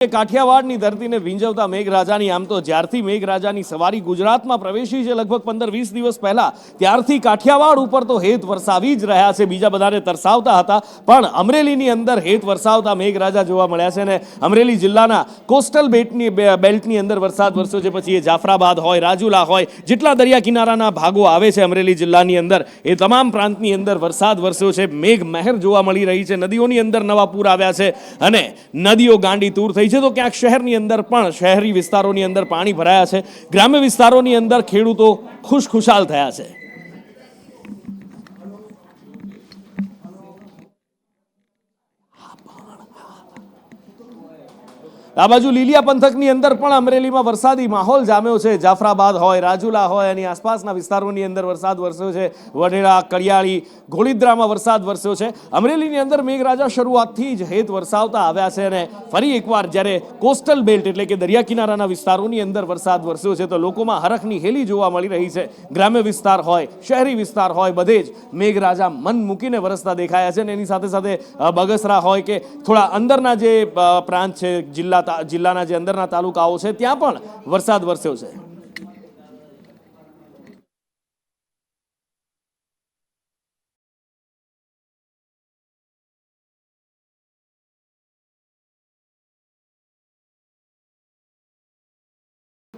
કાઠિયાવાડની ધરતીને વીંજવતા મેઘરાજાની, આમ તો જ્યારથી મેઘરાજાની સવારી ગુજરાતમાં પ્રવેશી છે લગભગ પંદર વીસ દિવસ પહેલા, ત્યારથી કાઠિયાવાડ ઉપર તો હેત વરસાવી જ રહ્યા છે. બીજા બધાને તરસાવતા હતા, પણ અમરેલીની અંદર હેત વરસાવતા મેઘરાજા જોવા મળ્યા છે અને અમરેલી જિલ્લાના કોસ્ટલ બેટની બેલ્ટની અંદર વરસાદ વરસ્યો છે. પછી એ જાફરાબાદ હોય, રાજુલા હોય, જેટલા દરિયા કિનારાના ભાગો આવે છે અમરેલી જિલ્લાની અંદર, એ તમામ પ્રાંતની અંદર વરસાદ વરસ્યો છે. મેઘ મહેર જોવા મળી રહી છે. નદીઓની અંદર નવા પૂર આવ્યા છે અને નદીઓ ગાંડી તૂર થઈ છે તો ક્યાંક શહેરની અંદર પણ શહેરી વિસ્તારોની અંદર પાણી ભરાયા છે. ગ્રામ્ય વિસ્તારોની અંદર ખેડૂતો ખુશખુશાલ થયા છે. આ બાજુ લીલિયા પંથકની અંદર પણ અમરેલીમાં વરસાદી માહોલ જામ્યો છે. જાફરાબાદ હોય, રાજુલા હોય, એની આસપાસના વિસ્તારોની અંદર વરસાદ વરસ્યો છે. વઢેરા, કડિયાળી ઘોડીદ્રામાં વરસાદ વરસ્યો છે. અમરેલીની અંદર મેઘરાજા શરૂઆતથી જ હેત વરસાવતા આવ્યા છે અને ફરી એકવાર જ્યારે કોસ્ટલ બેલ્ટ એટલે કે દરિયા કિનારાના વિસ્તારોની અંદર વરસાદ વરસ્યો છે તો લોકોમાં હરખની હેલી જોવા મળી રહી છે. ગ્રામ્ય વિસ્તાર હોય, શહેરી વિસ્તાર હોય, બધે જ મેઘરાજા મન મૂકીને વરસતા દેખાયા છે અને એની સાથે સાથે બગસરા હોય કે થોડા અંદરના જે પ્રાંત છે, જિલ્લા જિલ્લાના જે અંદરના તાલુકાઓ છે ત્યાં પણ વરસાદ વરસ્યો છે.